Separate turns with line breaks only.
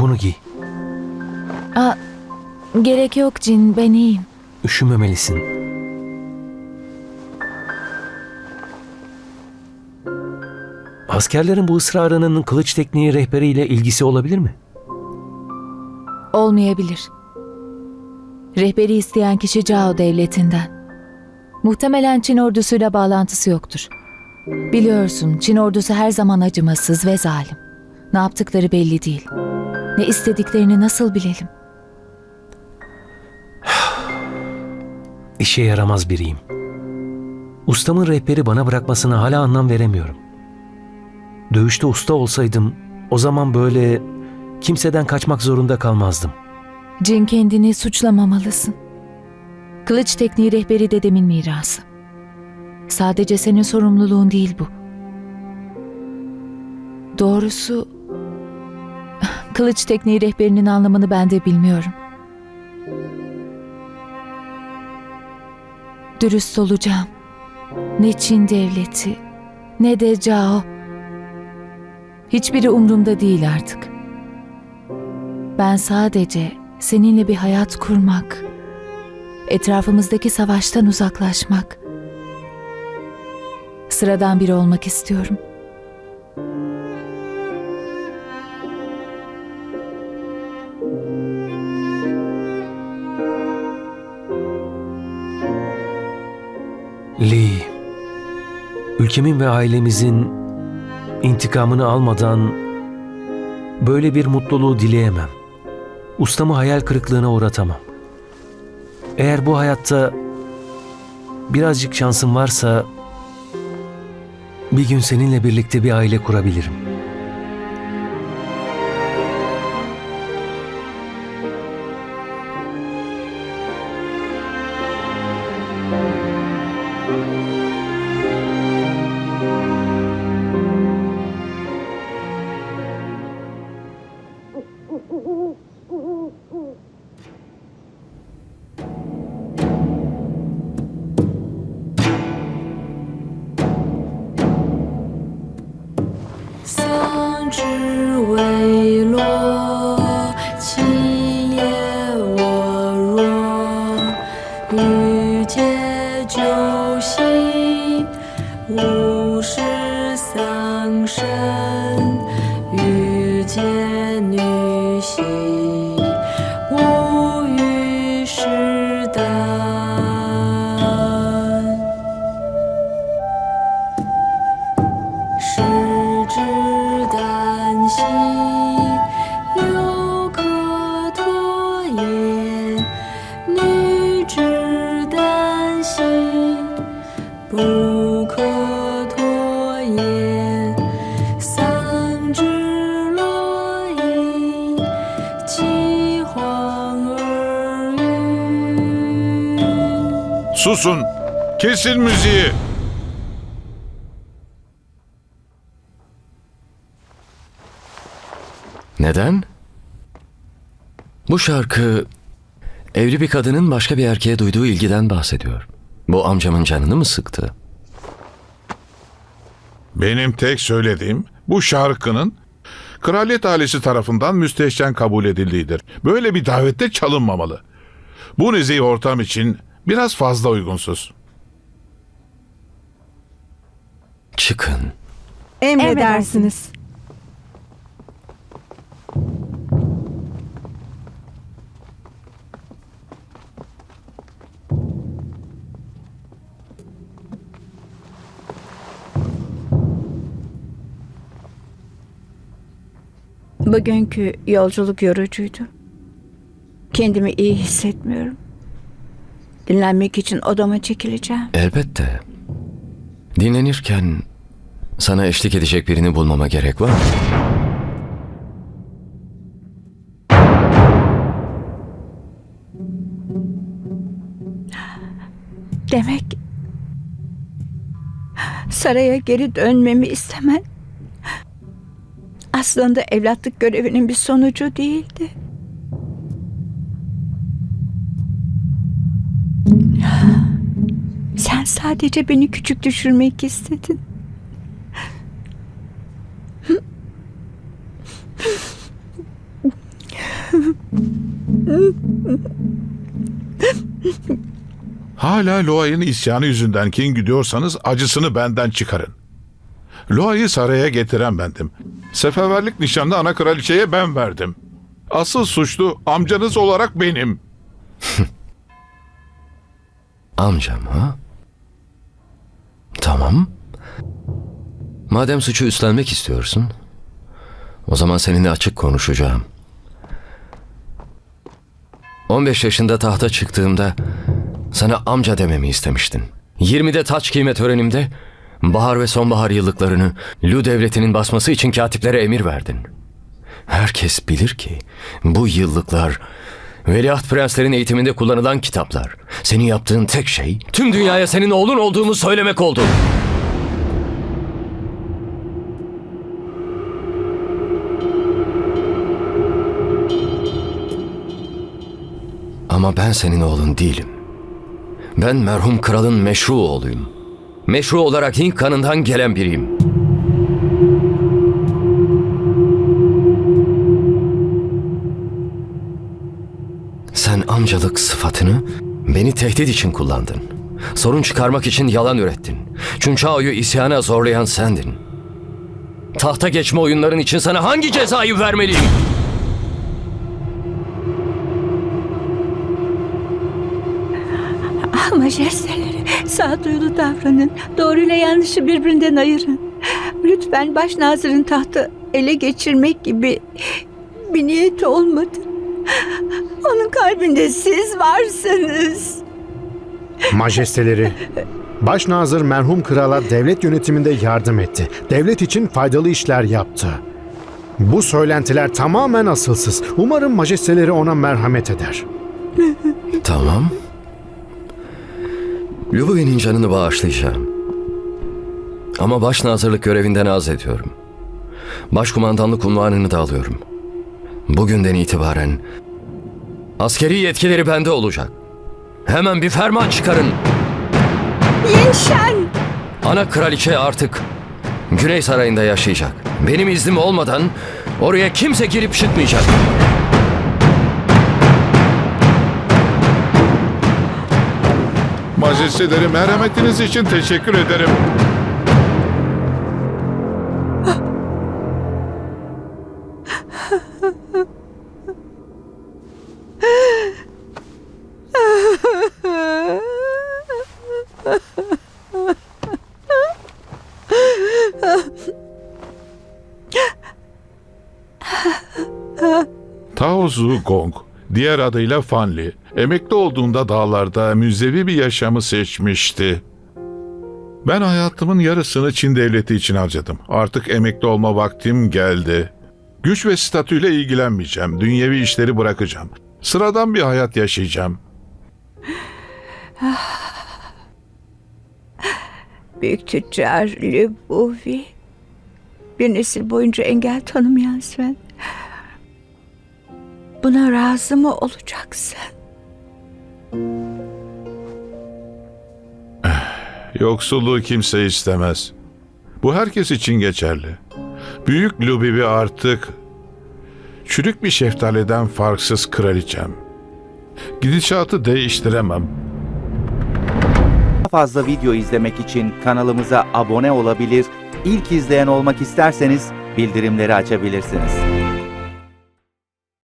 Bunu giy.
Aa, gerek yok Cin, ben iyiyim.
Üşümemelisin. Askerlerin bu ısrarının kılıç tekniği rehberiyle ilgisi olabilir mi?
Olmayabilir. Rehberi isteyen kişi Cao devletinden. Muhtemelen Çin ordusuyla bağlantısı yoktur. Biliyorsun Çin ordusu her zaman acımasız ve zalim. Ne yaptıkları belli değil. Ne istediklerini nasıl bilelim?
İşe yaramaz biriyim. Ustamın rehberi bana bırakmasına hala anlam veremiyorum. Dövüşte usta olsaydım o zaman böyle kimseden kaçmak zorunda kalmazdım.
Cin kendini suçlamamalısın. Kılıç tekniği rehberi dedemin mirası. Sadece senin sorumluluğun değil bu. Doğrusu kılıç tekniği rehberinin anlamını ben de bilmiyorum. Dürüst olacağım. Ne Çin devleti ne de Cao. Hiçbiri umrumda değil artık. Ben sadece seninle bir hayat kurmak, etrafımızdaki savaştan uzaklaşmak, sıradan biri olmak istiyorum.
Lee, ülkemin ve ailemizin intikamını almadan böyle bir mutluluğu dileyemem. Ustamı hayal kırıklığına uğratamam. Eğer bu hayatta birazcık şansım varsa bir gün seninle birlikte bir aile kurabilirim.
枝未落，其叶我若。欲借酒兮，勿使丧身。旦夕，犹可脱也；女之旦夕，不可脱也。桑之落影，其黄而晕。
Susun! Kesin müziği!
Neden? Bu şarkı evli bir kadının başka bir erkeğe duyduğu ilgiden bahsediyor. Bu amcamın canını mı sıktı?
Benim tek söylediğim bu şarkının kraliyet ailesi tarafından müstehcen kabul edildiğidir. Böyle bir davette çalınmamalı. Bu nezih ortam için biraz fazla uygunsuz.
Çıkın.
Emredersiniz. Bugünkü yolculuk yorucuydu. Kendimi iyi hissetmiyorum. Dinlenmek için odama çekileceğim.
Elbette. Dinlenirken sana eşlik edecek birini bulmama gerek var mı?
Demek saraya geri dönmemi istemen aslında evlatlık görevinin bir sonucu değildi. Sen sadece beni küçük düşürmek istedin.
Hala Loa'nın isyanı yüzünden kin gidiyorsanız acısını benden çıkarın. Loa'yı saraya getiren bendim. Seferberlik nişanını ana kraliçeye ben verdim. Asıl suçlu amcanız olarak benim.
Amcam ha? Tamam. Madem suçu üstlenmek istiyorsun, o zaman seninle açık konuşacağım. 15 yaşında tahta çıktığımda sana amca dememi istemiştin. 20'de taç giyme törenimde bahar ve sonbahar yıllıklarını Lu devletinin basması için katiplere emir verdin. Herkes bilir ki bu yıllıklar Veliaht prenslerin eğitiminde kullanılan kitaplar. Senin yaptığın tek şey tüm dünyaya senin oğlun olduğumu söylemek oldu. Ama ben senin oğlun değilim. Ben merhum kralın meşru oğluyum. Meşru olarak Hint kanından gelen biriyim. Sen amcalık sıfatını beni tehdit için kullandın. Sorun çıkarmak için yalan ürettin. Chunchao'yu isyana zorlayan sendin. Tahta geçme oyunların için sana hangi cezayı vermeliyim?
Ah majesteleri, sağduyulu davranın. Doğru ile yanlışı birbirinden ayırın. Lütfen başnazırın tahtı ele geçirmek gibi bir niyeti olmadı. Onun kalbinde siz varsınız.
Majesteleri, Başnazır merhum krala devlet yönetiminde yardım etti. Devlet için faydalı işler yaptı. Bu söylentiler tamamen asılsız. Umarım majesteleri ona merhamet eder.
Tamam. Lubuvi'nin canını bağışlayacağım. Ama başnazırlık görevinden az ediyorum. Başkumandanlık unvanını da alıyorum. Bugünden itibaren askeri yetkileri bende olacak. Hemen bir ferman çıkarın.
Yeşen!
Ana kraliçe artık Güney Sarayı'nda yaşayacak. Benim iznim olmadan oraya kimse girip çıkmayacak.
Majesteleri merhametiniz için teşekkür ederim. Tao Zu Gong, diğer adıyla Fanli, emekli olduğunda dağlarda müzevi bir yaşamı seçmişti. Ben hayatımın yarısını Çin devleti için harcadım. Artık emekli olma vaktim geldi. Güç ve statüyle ilgilenmeyeceğim. Dünyevi işleri bırakacağım. Sıradan bir hayat yaşayacağım.
Büyük tüccar Lübuvi. Bir nesil boyunca engel tanımayan sen. Buna razı mı olacaksın?
Yoksulluğu kimse istemez. Bu herkes için geçerli. Büyük Lubibi artık çürük bir şeftaliden farksız kraliçem. Gidişatı değiştiremem.
Daha fazla video izlemek için kanalımıza abone olabilir, ilk izleyen olmak isterseniz bildirimleri açabilirsiniz.